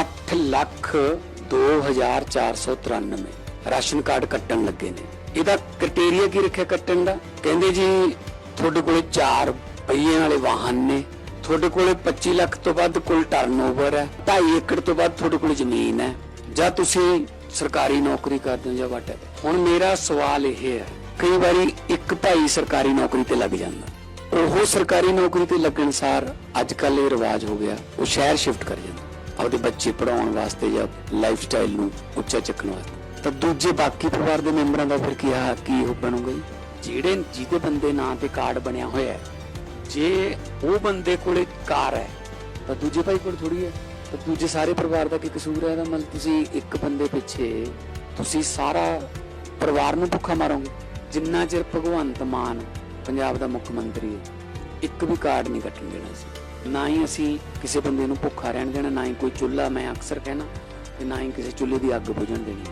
ਅੱਠ lakh 2493 ration card ਕੱਟਣ ਲੱਗੇ ਨੇ। ਇਹਦਾ ਕ੍ਰਾਈਟੇਰੀਆ ਕੀ ਰੱਖਿਆ ਕੱਟਣ ਦਾ? ਕਹਿੰਦੇ ਜੀ, ਤੁਹਾਡੇ ਕੋਲੇ 4 ਪਹੀਏ ਵਾਲੇ ਵਾਹਨ ਨੇ। ਤੁਹਾਡੇ ਕੋਲੇ 25 ਲੱਖ ਤੋਂ ਵੱਧ ਕੁੱਲ ਟਰਨਓਵਰ ਹੈ। 2.5 ਏਕੜ ਤੋਂ ਵੱਧ ਤੁਹਾਡੇ ਕੋਲ ਜ਼ਮੀਨ ਹੈ। ਜਾਂ ਤੁਸੀਂ ਸਰਕਾਰੀ ਨੌਕਰੀ ਕਰਦੇ ਹੋ ਜਾਂ ਵਾਟੇ ਹੁਣ ਮੇਰਾ ਸਵਾਲ ਇਹ ਹੈ, ਕਈ ਵਾਰੀ ਇੱਕ ਭਾਈ ਸਰਕਾਰੀ ਨੌਕਰੀ ਤੇ ਲੱਗ ਜਾਂਦਾ। ਉਹ ਸਰਕਾਰੀ ਨੌਕਰੀ ਤੇ ਲੱਗਣ ਸਾਰ ਅੱਜ ਕੱਲ ਇਹ ਰਿਵਾਜ ਹੋ ਗਿਆ, ਉਹ ਸ਼ਹਿਰ ਸ਼ਿਫਟ ਕਰ ਜਾਂਦਾ। ਆਪਦੇ ਬੱਚੇ ਪੜਾਉਣ ਵਾਸਤੇ ਜਾਂ ਲਾਈਫ ਸਟਾਈਲ ਨੂੰ ਉੱਚਾ ਚੱਕਣ ਵਾਸਤੇ। ਤਾਂ ਦੂਜੇ ਬਾਕੀ ਪਰਿਵਾਰ ਦੇ ਮੈਂਬਰਾਂ ਦਾ ਫਿਰ ਕੀ ਆ, ਕੀ ਹੋ ਬਣੂਗਾ ਜਿਹੜੇ ਜਿਹਦੇ ਬੰਦੇ ਨਾਂ ਤੇ ਕਾਰਡ ਬਣਿਆ ਹੋਇਆ ਹੈ, ਜੇ ਉਹ ਬੰਦੇ ਕੋਲੇ ਕਾਰ ਹੈ, ਤਾਂ ਦੂਜੇ ਭਾਈ ਕੋਲ ਥੋੜੀ ਹੈ। ਤਾਂ ਦੂਜੇ ਸਾਰੇ ਪਰਿਵਾਰ ਦਾ ਕੀ ਕਸੂਰ ਹੈ? ਇਹਦਾ ਮਤਲਬ ਤੁਸੀਂ ਇੱਕ ਬੰਦੇ ਪਿੱਛੇ ਤੁਸੀਂ ਸਾਰਾ ਪਰਿਵਾਰ ਨੂੰ ਭੁੱਖਾ ਮਾਰੋਗੇ। ਜਿੰਨਾ ਚਿਰ ਭਗਵੰਤ ਮਾਨ ਪੰਜਾਬ ਦਾ ਮੁੱਖ ਮੰਤਰੀ ਹੈ, ਇੱਕ ਵੀ ਕਾਰਡ ਨਹੀਂ ਕੱਟਣ ਦੇਣਾ ਸੀ। ਨਾ ਹੀ ਅਸੀਂ ਕਿਸੇ ਬੰਦੇ ਨੂੰ ਭੁੱਖਾ ਰਹਿਣ ਦੇਣਾ, ਨਾ ਹੀ ਕੋਈ ਚੁੱਲ੍ਹਾ ਮੈਂ ਅਕਸਰ ਕਹਿਣਾ, ਤੇ ਨਾ ਹੀ ਕਿਸੇ ਚੁੱਲ੍ਹੇ ਦੀ ਅੱਗ ਬੁਝਣ ਦੇਣੀ।